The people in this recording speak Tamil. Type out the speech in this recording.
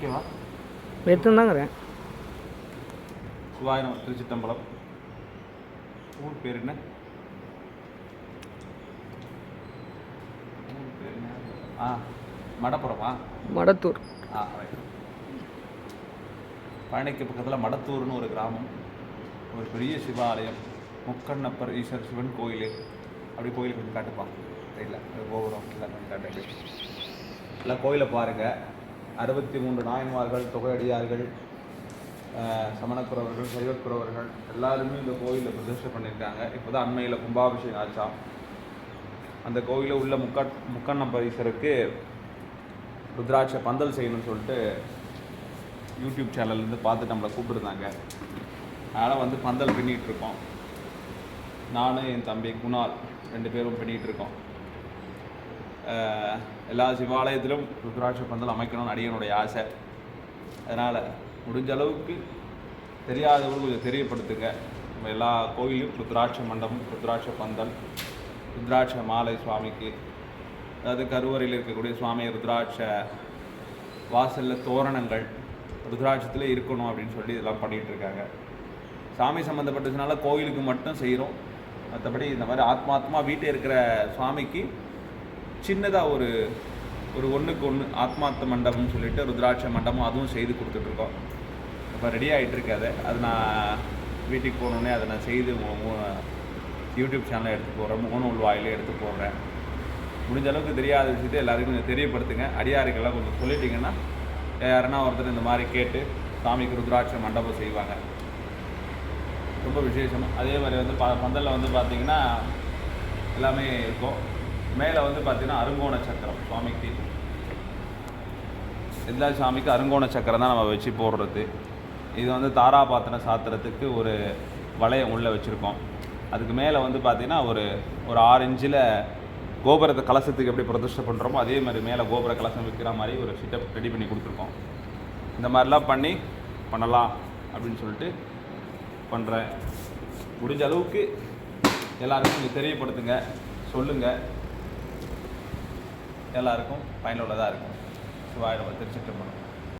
ஓகேவா? எடுத்துருந்தாங்கிறேன் சிவாய நம திருச்சிட்டம்பலம் ஊர் பேர் என்ன? ஊர் பேர் என்ன? ஆ மடப்புறமா? மடத்தூர். ஆ பழனிக்கு பக்கத்தில் மடத்தூர்னு ஒரு கிராமம். ஒரு பெரிய சிவாலயம். முக்கண்ணப்பர் ஈஸ்வர் சிவன் கோயில். அப்படி கோயில் கொஞ்சம் காட்டுப்பா ரைட்டில் கோபுரம் எல்லாம் கொஞ்சம் காட்டு எல்லாம் கோயிலை பாருங்கள் அறுபத்தி மூன்று நாயன்மார்கள் தொகையடியார்கள் சமணக்குறவர்கள் சைவக்குறவர்கள் எல்லாருமே இந்த கோயிலில் பிரதிஷ்டை பண்ணியிருக்காங்க. இப்போ தான் அண்மையில் கும்பாபிஷேகம் ஆச்சாம் அந்த கோயிலில் உள்ள முக்க முக்கண்ணப்பர் பரிசருக்கு ருத்ராட்ச பந்தல் செய்யணும்னு சொல்லிட்டு யூடியூப் சேனல்லேருந்து பார்த்து நம்மளை கூப்பிட்டுருந்தாங்க. அதனால் வந்து பந்தல் பின்னிட்டு இருக்கோம் நானும் என் தம்பி குணால் ரெண்டு பேரும் பின்னிட்டு இருக்கோம் எல்லா சிவாலயத்திலும் ருத்ராட்ச பந்தல் அமைக்கணும்னு அடியனுடைய ஆசை. அதனால் முடிஞ்ச அளவுக்கு தெரியாதவங்க கொஞ்சம் தெரியப்படுத்துங்க. நம்ம எல்லா கோயிலும் ருத்ராட்ச மண்டபம் ருத்ராட்ச பந்தல் ருத்ராட்ச மாலை சுவாமிக்கு அதாவது கருவறையில் இருக்கக்கூடிய சுவாமி ருத்ராட்ச வாசலில் தோரணங்கள் ருத்ராட்சத்தில் இருக்கணும் அப்படின்னு சொல்லி இதெல்லாம் பண்ணிகிட்டு இருக்காங்க. சாமி சம்மந்தப்பட்டதுனால கோயிலுக்கு மட்டும் செய்கிறோம் மற்றபடி இந்த மாதிரி ஆத்மாத்மா வீட்டில் இருக்கிற சுவாமிக்கு சின்னதாக ஒரு ஒரு ஒன்றுக்கு ஒன்று ஆத்மார்த்த மண்டபம்னு சொல்லிட்டு ருத்ராட்ச மண்டபம் அதுவும் செய்து கொடுத்துட்ருக்கோம். இப்போ ரெடி ஆகிட்டு அது. நான் வீட்டுக்கு போனோடனே அதை நான் செய்து மு- மு- யூடியூப் சேனலில் எடுத்து போடுறேன். முகநூல் வாயிலே எடுத்து போடுறேன். முடிஞ்ச அளவுக்கு தெரியாத விஷயத்தை எல்லாருக்கும் கொஞ்சம் தெரியப்படுத்துங்க. அடியாருக்கெல்லாம் கொஞ்சம் சொல்லிட்டீங்கன்னா யாருன்னா ஒருத்தர் இந்த மாதிரி கேட்டு சாமிக்கு ருத்ராட்ச மண்டபம் செய்வாங்க. ரொம்ப விசேஷம். அதே மாதிரி வந்து ப பந்தலில் வந்து பார்த்திங்கன்னா எல்லாமே இருக்கும். மேலே வந்து பார்த்தீங்கன்னா அருங்கோண சக்கரம் சுவாமிக்கு எல்லா சாமிக்கு அருங்கோண சக்கரம் தான் நம்ம வச்சு போடுறது. இது வந்து தாராபாத்திரம் சாத்துறதுக்கு ஒரு வளையம் உள்ளே வச்சுருக்கோம். அதுக்கு மேலே வந்து பார்த்தீங்கன்னா ஒரு ஒரு ஆறு இன்ச்சில் கோபுரத்தை கலசத்துக்கு எப்படி பிரதிஷ்டை பண்ணுறோமோ அதே மாதிரி மேலே கோபுர கலசம் விற்கிற மாதிரி ஒரு செட்டப் ரெடி பண்ணி கொடுத்துருக்கோம். இந்த மாதிரிலாம் பண்ணி பண்ணலாம் அப்படின்னு சொல்லிட்டு பண்ணுறேன் முடிஞ்ச அளவுக்கு எல்லாருக்கும் நீங்கள் தெரியப்படுத்துங்க. சொல்லுங்கள் எல்லாருக்கும் பயனுள்ளதாக இருக்கும். சிவாயிரம் திருச்சிட்டு